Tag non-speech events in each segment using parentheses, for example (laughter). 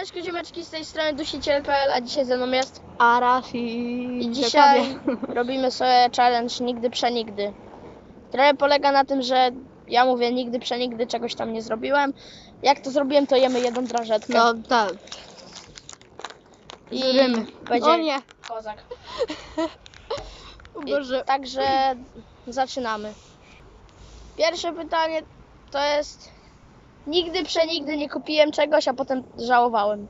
Siemaneczko, ziomeczki z tej strony dusiciel.pl, a dzisiaj ze mną jest Arash i... dzisiaj (laughs) robimy sobie challenge nigdy przenigdy. Trochę polega na tym, że ja mówię nigdy przenigdy czegoś tam nie zrobiłem. Jak to zrobiłem, to jemy jedną drażetkę. No tak. I Zrymy. będzie O nie. kozak. (laughs) I, Boże. także zaczynamy. Pierwsze pytanie to jest nigdy przenigdy nie kupiłem czegoś, a potem żałowałem.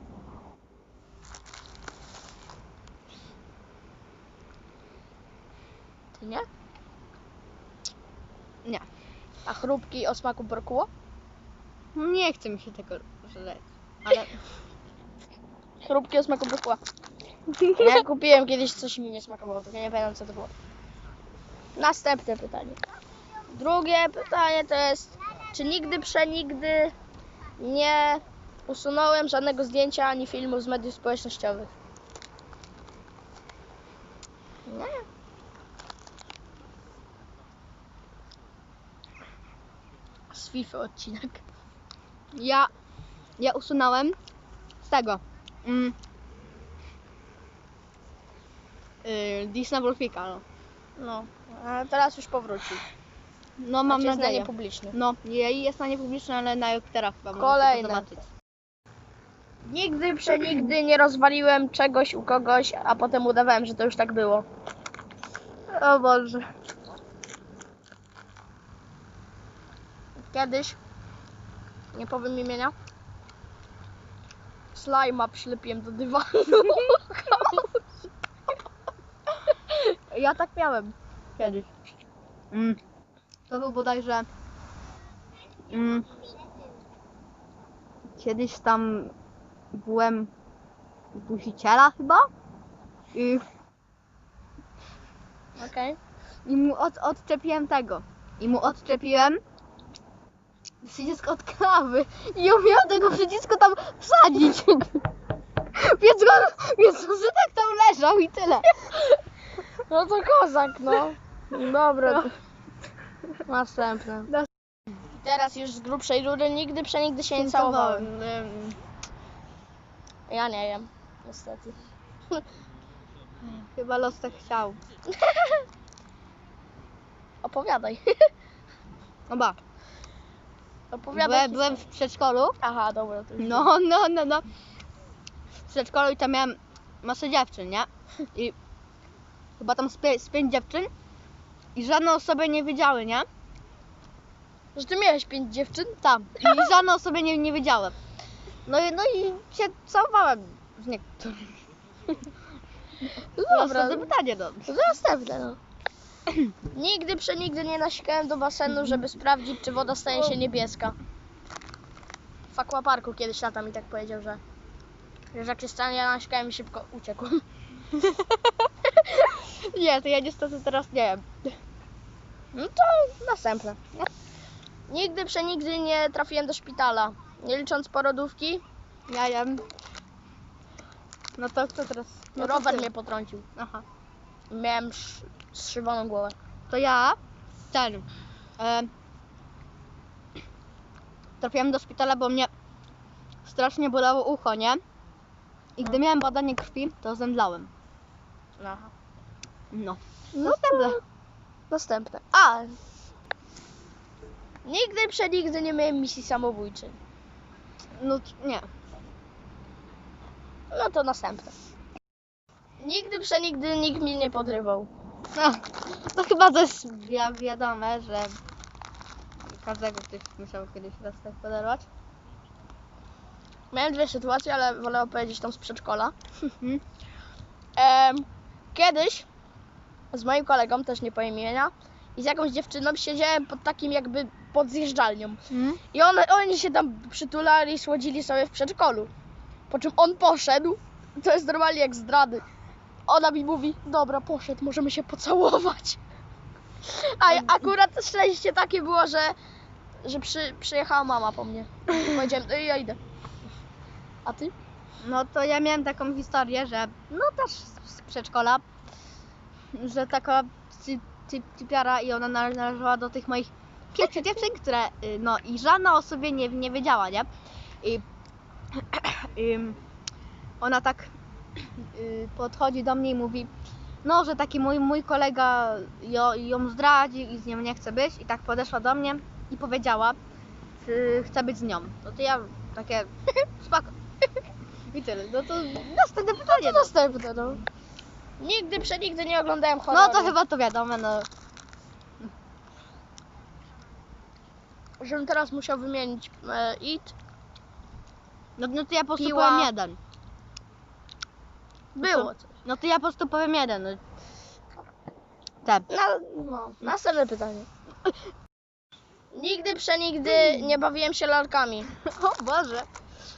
Ty nie? Nie. A chrupki o smaku brokuło? Nie chce mi się tego żreć. Ale... (laughs) Chrupki o smaku brokuła. (laughs) Ja kupiłem kiedyś coś mi nie smakowało, tylko nie pamiętam co to było. Następne pytanie. Drugie pytanie to jest, czy nigdy przenigdy nie usunąłem żadnego zdjęcia ani filmu z mediów społecznościowych? Nie. Z FIFA odcinek. Ja... Ja usunąłem z tego. Mm. Yy, Disney Wolfika, no. No, a teraz już powrócił. No mam Znaczy jest na nadzieję. niepubliczny. No, jej jest na niepubliczne, ale na teraz chyba Kolejne. zobaczyć. Nigdy przenigdy nie rozwaliłem czegoś u kogoś, a potem udawałem, że to już tak było. O Boże. Kiedyś, nie powiem imienia, slajma przylepiłem do dywanu. (laughs) ja tak miałem kiedyś. Mm. To był bodajże... Mm. Kiedyś tam byłem u chyba i, Okej. i mu od, odczepiłem tego. I mu odczepiłem przycisk od klawy i umiałem tego przycisku tam wsadzić. (laughs) więc, on, więc on tak tam leżał i tyle. No to kozak, no. Dobra. Następne. Teraz już z grubszej rury nigdy przenigdy się nie całowałem. Ym, Ja nie wiem, niestety. (laughs) Chyba los tak chciał. (laughs) Opowiadaj. (laughs) No ba. Opowiadaj. Byłem, byłem w przedszkolu. Aha, dobra, to już No, no, no, no. W przedszkolu i tam miałem masę dziewczyn, nie? I chyba tam z, pie- z pięć dziewczyn i żadne o sobie nie wiedziały, nie? Że ty miałeś pięć dziewczyn? Tam. I (laughs) żadne o sobie nie, nie wiedziały. No i, no i się całowałem z niektórymi. No Dobra. To pytanie, no. To następne, no. (clears throat) Nigdy przenigdy nie nasikałem do basenu, żeby sprawdzić, czy woda staje się niebieska. W aquaparku kiedyś tata mi tak powiedział, że, że jak się stanie, ja nasikałem i szybko uciekłem. (laughs) Nie, to ja niestety teraz nie wiem. No to następne. Nigdy przenigdy nie trafiłem do szpitala. Nie licząc porodówki, Ja wiem. No to kto teraz? No to rower ty. mnie potrącił. Aha. Miałem sz- zszywaną głowę. To ja ten. E, trafiłem do szpitala, bo mnie strasznie bolało ucho, nie? I gdy miałem badanie krwi, to zemdlałem. Aha. No. No to następne. A! Nigdy przenigdy nie miałem misji samobójczej. No nie. No to następne. Nigdy przenigdy nikt mnie nie podrywał. No, to chyba to jest wi- wiadome, że każdego ktoś musiał kiedyś raz tak poderwać. Miałem dwie sytuacje, ale wolę opowiedzieć tą z przedszkola. Mhm. Em, kiedyś z moim kolegą, też nie powiem imienia, i z jakąś dziewczyną siedziałem pod takim jakby pod zjeżdżalnią. Mhm. I one, oni się tam przytulali, słodzili sobie w przedszkolu. Po czym on poszedł, to jest normalnie jak zdrady. Ona mi mówi, dobra, poszedł, możemy się pocałować. A ja- akurat szczęście takie było, że, że przy, przyjechała mama po mnie. I powiedziałem, "Ej, ja idę. A ty? No to ja miałem taką historię, że no też z przedszkola, że taka ty- ty- typiara i ona nale- należała do tych moich pięciu dziewczyn, które y, no i żadna o sobie nie, nie wiedziała, nie? I (clears throat) Ym, ona tak y, podchodzi do mnie i mówi, no, że taki mój, mój kolega ją, ją zdradzi i z nią nie chce być. I tak podeszła do mnie i powiedziała, czy chce być z nią. No to ja takie, (laughs) spoko. (laughs) I tyle. No to następne pytanie. To No, następne, no. Nigdy, przenigdy nie oglądałem no horroru. to chyba to wiadomo, no. Żebym teraz musiał wymienić e, It. No, no to ja po prostu powiem Piła. jeden. Było coś. No to ja po prostu powiem jeden. No. Te. Na, no, następne pytanie. Nigdy, przenigdy nie bawiłem się lalkami (laughs) O Boże.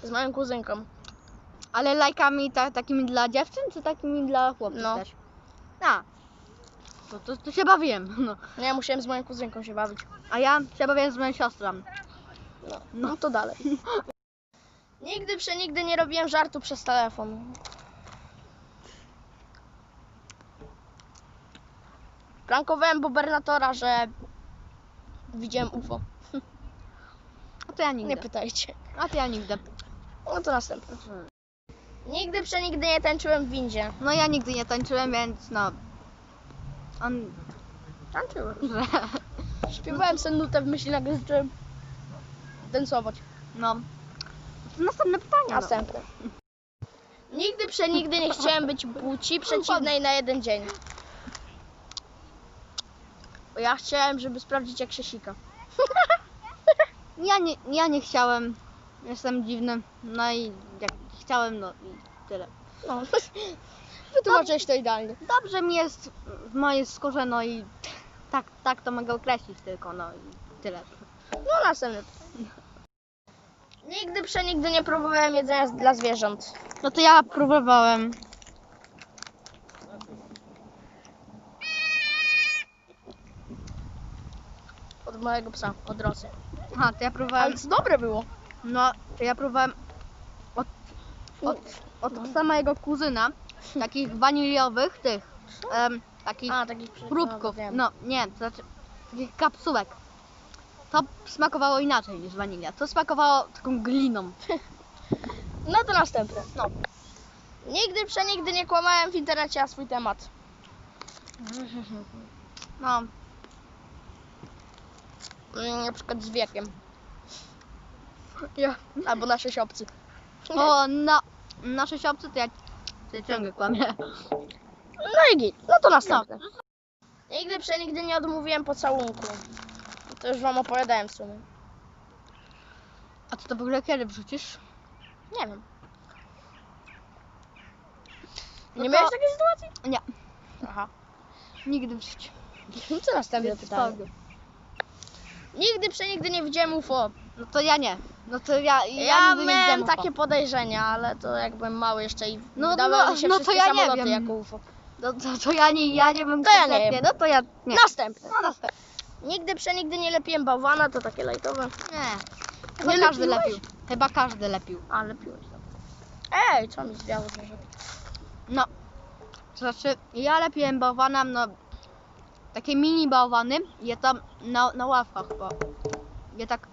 z moją kuzynką. Ale lajkami ta, takimi dla dziewczyn, czy takimi dla chłopców No. też? A. To, to, to się bawiłem, (laughs) no. No ja musiałem z moją kuzynką się bawić. A ja się bawiłem z moją siostrą. No, no to dalej. (laughs) Nigdy, przenigdy nie robiłem żartu przez telefon. Prankowałem gubernatora, że widziałem UFO. (laughs) A to ja nigdy. Nie pytajcie. A to ja nigdy. No to następne. Nigdy, przenigdy nie tańczyłem w windzie. No ja nigdy nie tańczyłem, więc no. On. Tańczyłem. Że, (laughs) Śpiewałem sobie nutę w myśli, nagle zacząłem dansować. no. To następne pytanie. No. Następne. Nigdy, przenigdy nie chciałem być płci przeciwnej na jeden dzień. Bo ja chciałem, żeby sprawdzić jak się sika. (laughs) Ja nie, ja nie chciałem. Jestem dziwny. No i jak chciałem, no i tyle. No. Wytłumaczyłeś to idealnie. Dobrze mi jest w mojej skórze, no i tak, tak to mogę określić tylko, no i tyle. No następne. Nigdy, przenigdy nie próbowałem jedzenia z- dla zwierząt. No to ja próbowałem. Od mojego psa, od Rosy. Aha, to ja próbowałem. Ale to dobre było. No, to ja próbowałem od, od, od psa mojego kuzyna, takich waniliowych tych, em, takich A, takich próbków. No, wiem. No, nie, to znaczy takich kapsułek. To smakowało inaczej niż wanilia. To smakowało taką gliną. (laughs) no to następne. No. Nigdy, przenigdy nie kłamałem w internecie na swój temat. No, Mm, Na przykład z wiekiem. ja. Albo na sześciobcy. O, no, nasze siopcy to ja, ja ciągle kłamię. No i git. No to następne. Nigdy, przenigdy nie odmówiłem pocałunku. To już wam opowiadałem w sumie. A ty to w ogóle kiedy wrzucisz? Nie wiem. No Nie to- miałeś takiej sytuacji? Nie, Aha. nigdy w życiu. (laughs) No to następne pytanie. Nigdy, przenigdy nie widziałem UFO. No to ja nie. No to ja, ja, Ja, nigdy nie miałem widziałem UFO. takie podejrzenia, ale to jak byłem mały jeszcze i No, wydawały no, mi się no to wszystkie ja nie samoloty wiem. jako UFO. No to, to ja nie, ja nie To ja nie kompletnie. wiem. No to ja nie. Następne. No, następne. Nigdy, przenigdy nie lepiłem bałwana, to takie lajtowe. Nie. Chyba Nie każdy lepiłeś? lepił. Chyba każdy lepił. A, lepiłeś. Ej, co mi zwiało z nożem? No. To znaczy, ja lepiłem bałwana, no takie mini bałwany, je tam na, na ławkach, bo je tak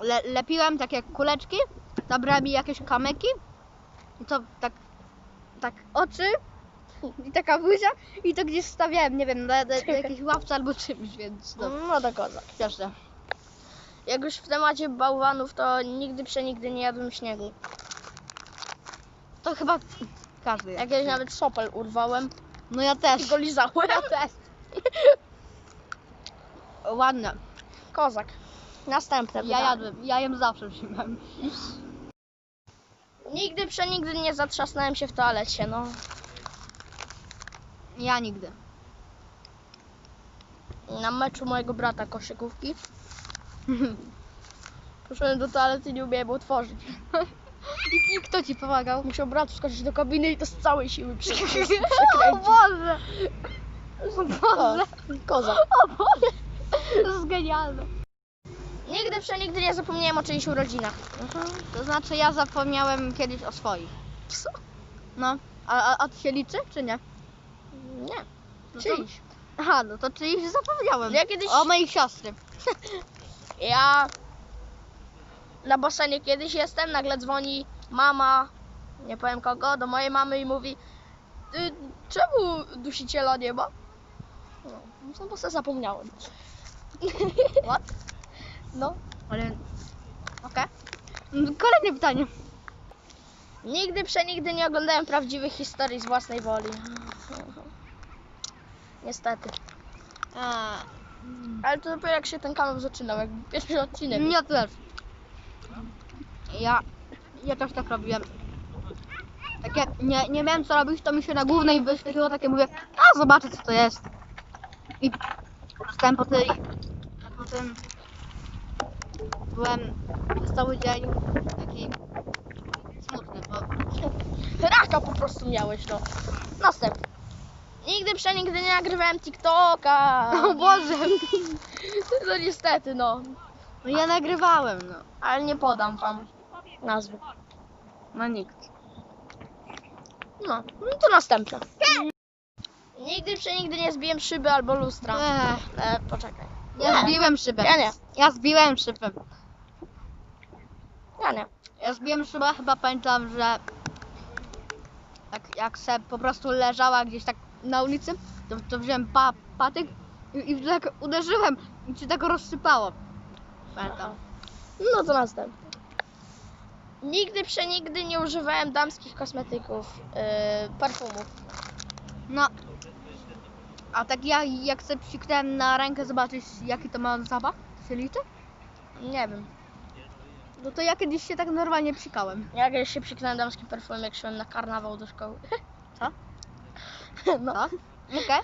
le, lepiłem takie kuleczki, zabrałem mi jakieś kamyki i to tak, tak oczy i taka buzia i to gdzieś stawiałem, nie wiem, na, na, na jakiejś ławce albo czymś, więc no, No to kozak. śmieszne. Jak już w temacie bałwanów, to nigdy, przenigdy nie jadłem śniegu. To chyba każdy. Ja kiedyś nawet sopel urwałem No ja też. i go lizałem. Ja też. (laughs) Ładne. Kozak. Następne Ja pytanie. jadłem, ja jem zawsze zimem. Nigdy, przenigdy nie zatrzasnąłem się w toalecie, no. Ja nigdy. Na meczu mojego brata koszykówki. (laughs) Poszedłem do toalety i nie umiałem otworzyć. I, (laughs) I kto ci pomagał? Musiał brat wskoczyć do kabiny i to z całej siły przy- (laughs) przy- O przekręcić. Boże! O Boże! Kozak. O Boże! To jest genialne. Nigdy, przenigdy nie zapomniałem o czyichś urodzinach. To znaczy ja zapomniałem kiedyś o swoich. Co? No. A, a, a to się liczy, czy nie? Nie. No to- Czyjś. Aha, no to czyjś zapomniałem. Ja kiedyś- O mojej siostry. (laughs) Ja na basenie kiedyś jestem, nagle dzwoni mama nie powiem kogo, do mojej mamy i mówi "Y, czemu dusiciela nie ma? No, no bo sobie zapomniałem. What? No. Ale... Okej. Kolejne pytanie. Nigdy przenigdy nie oglądałem prawdziwych historii z własnej woli. (laughs) Niestety. A, Ale to dopiero jak się ten kanał zaczynał, jak pierwszy odcinek. ja też. Ja... Ja też tak robiłem. Takie, nie, nie miałem co robić, to mi się na głównej wyświetliło takie, mówię, a zobaczę co to jest. I stałem po tej, a potem byłem przez cały dzień taki smutny, bo Raka po prostu miałeś, no. Następny. Nigdy przenigdy nie nagrywałem TikToka. (laughs) O Boże! No niestety, no. no ja nagrywałem, no. Ale nie podam wam nazwy. No nikt. No, no to następne. Nigdy przenigdy nie zbiłem szyby albo lustra. Ech, E, poczekaj. ja zbiłem szybę. Ja nie. Ja zbiłem szybę. Ja zbiłem szybę, chyba pamiętam, że jak, jak se po prostu leżała gdzieś tak na ulicy, to, to wziąłem pa, patyk i, i tak uderzyłem i się tak rozsypało. Pamiętam. No to następne. Nigdy przenigdy nie używałem damskich kosmetyków, yy, perfumów. No. A tak ja jak sobie psiknąłem na rękę zobaczyć jaki to ma zapach, się liczy? Nie wiem. No to ja kiedyś się tak normalnie psikałem. Ja kiedyś się przyknąłem damskim perfumem, jak szłem na karnawał do szkoły. (laughs) Co? (laughs) No. No. Okej.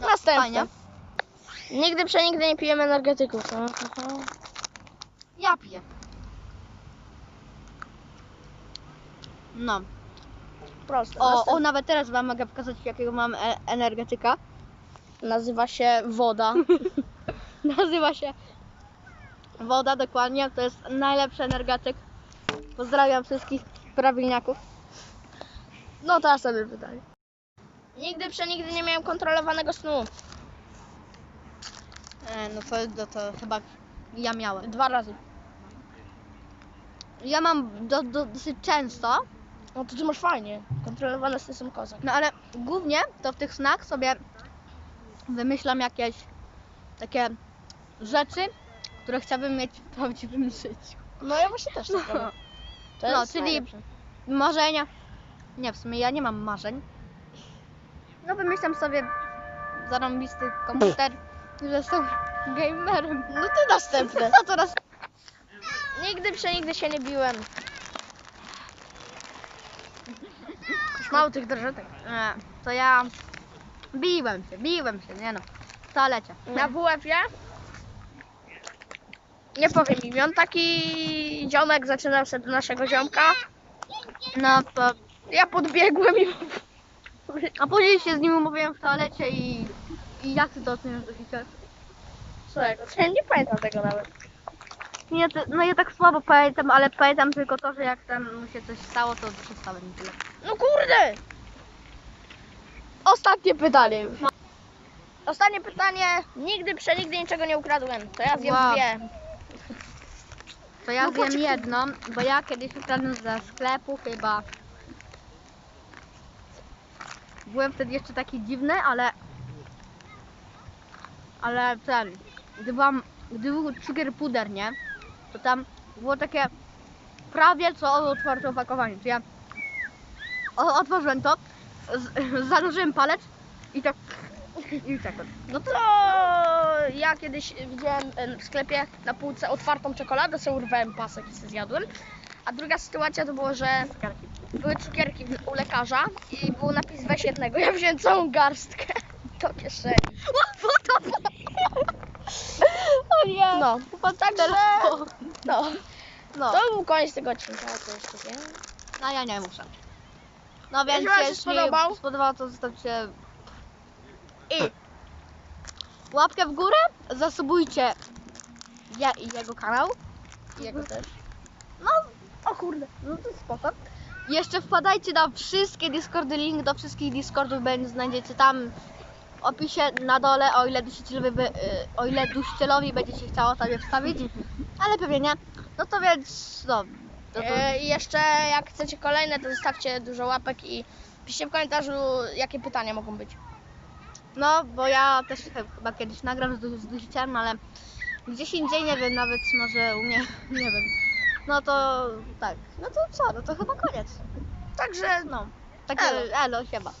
No, Następne. fajnie. Nigdy przenigdy nie piłem energetyków. No. Ja piję. No. Proste. O, Następne. o, nawet teraz wam mogę pokazać jakiego mam e energetyka. Nazywa się woda. (laughs) Nazywa się woda dokładnie. To jest najlepszy energetyk. Pozdrawiam wszystkich prawilniaków. No teraz sobie pytanie. Nigdy przenigdy nie miałem kontrolowanego snu. E, no to, to, to chyba ja miałem. Dwa razy. Ja mam do, do, dosyć często, No to ty masz fajnie. Kontrolowane sny są kozak. no ale głównie to w tych snach sobie wymyślam jakieś takie rzeczy, które chciałbym mieć w prawdziwym życiu. No ja właśnie też tak robię. To No, jest czyli- najlepsze. Marzenia. Nie, w sumie ja nie mam marzeń. No wymyślam sobie zarąbisty komputer, że jestem gamerem. No to następne. (laughs) No teraz Nigdy przenigdy się nie biłem. Już mało tych drżetek. e, to ja biłem się, biłem się, nie no. W toalecie. Na WF-ie? Nie powiem imion. Taki ziomek zaczynał się do naszego ziomka. No to. Ja podbiegłem i... A później się z nim umówiłem w toalecie i. I jak ty to oceniasz do? Słuchaj, ja nie pamiętam tego nawet. Nie, to, no ja tak słabo pamiętam, ale pamiętam tylko to, że jak tam mu się coś stało, to przestałem i tyle. No kurde! Ostatnie pytanie już. Ostatnie pytanie. Nigdy, przenigdy niczego nie ukradłem. To ja zjem Wow. dwie. To ja No wiem poczekaj. jedno, bo ja kiedyś ukradłem ze sklepu chyba. Byłem wtedy jeszcze taki dziwny, ale. Ale ten. Gdy, byłam, gdy był cukier puder, nie? To tam było takie prawie co otwarte opakowanie. To ja o, otworzyłem to, z, (laughs) zanurzyłem palec i tak. I tak. No to ja kiedyś widziałem w sklepie na półce otwartą czekoladę, sobie urwałem pasek i sobie zjadłem. A druga sytuacja to było, że były cukierki u lekarza i był napis weź jednego. Ja wziąłem całą garstkę do kieszeni. O nie! No, także no, no. to był koniec tego odcinka. Co jeszcze wiem? No ja nie muszę. No więc Jeśli wam się spodobał? spodobało, to zostawcie I łapkę w górę, zasubujcie ja i jego kanał. jego też. No, o kurde, no to spoko. Jeszcze wpadajcie na wszystkie Discordy, link do wszystkich Discordów będzie znajdziecie tam w opisie na dole, o ile dusicielowi, by, y, o ile dusicielowi będzie się chciało sobie wstawić, (laughs) ale pewnie nie. No to więc, no, To to- E, I jeszcze jak chcecie kolejne, to zostawcie dużo łapek i piszcie w komentarzu, jakie pytania mogą być. No, bo ja też ch- chyba kiedyś nagram z, z dusicielem, ale gdzieś indziej, nie wiem, nawet może u mnie, (laughs) nie wiem. No to tak, no to co, no to chyba koniec. Także No, także Elo. elo, siema.